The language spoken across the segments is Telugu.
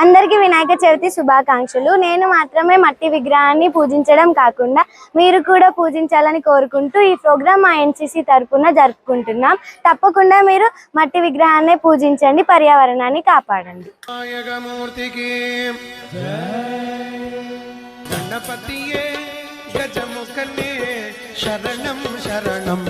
అందరికీ వినాయక చవితి శుభాకాంక్షలు. నేను మాత్రమే మట్టి విగ్రహాన్ని పూజించడం కాకుండా మీరు కూడా పూజించాలని కోరుకుంటూ ఈ ప్రోగ్రామ్ మా ఎన్సీసీ తరఫున జరుపుకుంటున్నాం. తప్పకుండా మీరు మట్టి విగ్రహాన్ని పూజించండి పర్యావరణాన్ని కాపాడండి. శరణం శరణం.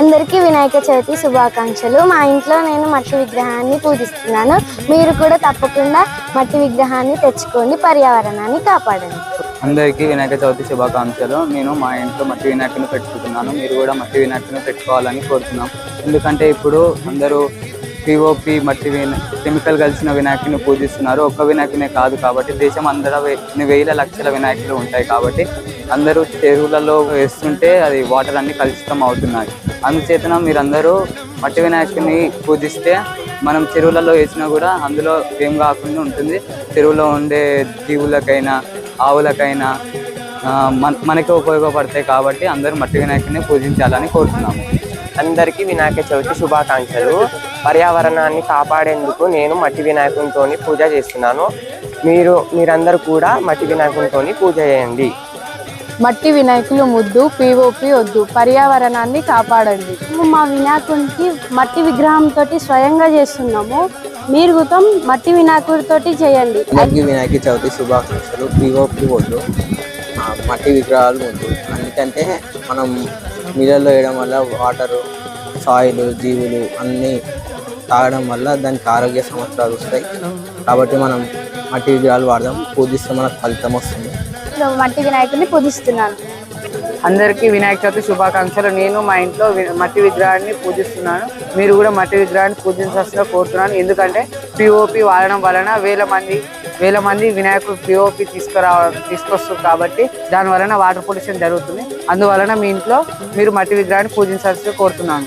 అందరికీ వినాయక చవితి శుభాకాంక్షలు. మా ఇంట్లో నేను మట్టి విగ్రహాన్ని పూజిస్తున్నాను. మీరు కూడా తప్పకుండా మట్టి విగ్రహాన్ని తెచ్చుకొని పర్యావరణాన్ని కాపాడండి. అందరికీ వినాయక చవితి శుభాకాంక్షలు. నేను మా ఇంట్లో మట్టి వినాయకుని పెట్టుకుంటున్నాను. మీరు కూడా మట్టి వినాయకుని పెట్టుకోవాలని కోరుతున్నాం. ఎందుకంటే ఇప్పుడు అందరూ పిఓపి మట్టి విన కెమికల్ కలిసిన వినాయకుని పూజిస్తున్నారు. ఒక్క వినాయకునే కాదు కాబట్టి దేశం అందరూ వే- వేల లక్షల వినాయకులు ఉంటాయి కాబట్టి అందరూ చెరువులలో వేస్తుంటే అది వాటర్ అన్ని కలుషితం అవుతున్నాయి. అందుచేతన మీరందరూ మట్టి వినాయకుని పూజిస్తే మనం చెరువులలో వేసినా కూడా అందులో ఏం కాకుండా ఉంటుంది. చెరువులో ఉండే జీవులకైనా ఆవులకైనా మన మనకి ఉపయోగపడతాయి కాబట్టి అందరూ మట్టి వినాయకుని పూజించాలని కోరుతున్నాము. అందరికీ వినాయక చవితి శుభాకాంక్షలు. పర్యావరణాన్ని కాపాడేందుకు నేను మట్టి వినాయకునితో పూజ చేస్తున్నాను. మీరు మీరందరూ కూడా మట్టి వినాయకునితో పూజ చేయండి. మట్టి వినాయకులు ముద్దు పిఓపి వద్దు. పర్యావరణాన్ని కాపాడండి. మేము మా వినాయకునికి మట్టి విగ్రహంతో స్వయంగా చేస్తున్నాము. మీరు గుతం మట్టి వినాయకుడితోటి చేయండి. అందరికీ వినాయక చవితి శుభాకాంక్షలు. పిఓపి వద్దు. ఆ, మట్టి విగ్రహాలు వద్దు. ఎందుకంటే మనం నీళ్ళల్లో వేయడం వల్ల వాటర్ సాయిల్ జీవులు అన్నీ తాగడం వల్ల దానికి ఆరోగ్య సమస్యలు వస్తాయి. కాబట్టి మనం మట్టి విగ్రహాలు వాడదాం. పూజిస్తే మనకు ఫలితం వస్తుంది. మట్టి వినాయకుడిని పూజిస్తున్నాను. అందరికీ వినాయక చవితి శుభాకాంక్షలు. నేను మా ఇంట్లో మట్టి విగ్రహాన్ని పూజిస్తున్నాను. మీరు కూడా మట్టి విగ్రహాన్ని పూజించాల్సిన కోరుతున్నాను. ఎందుకంటే పిఓపి వాడడం వలన వేల మంది వేల మంది వినాయకుడు పిఓపి తీసుకురా తీసుకొస్తారు కాబట్టి దాని వలన వాటర్ పొల్యూషన్ జరుగుతుంది. అందువలన మీ ఇంట్లో మీరు మట్టి విగ్రహాన్ని పూజించాల్సి కోరుతున్నాను.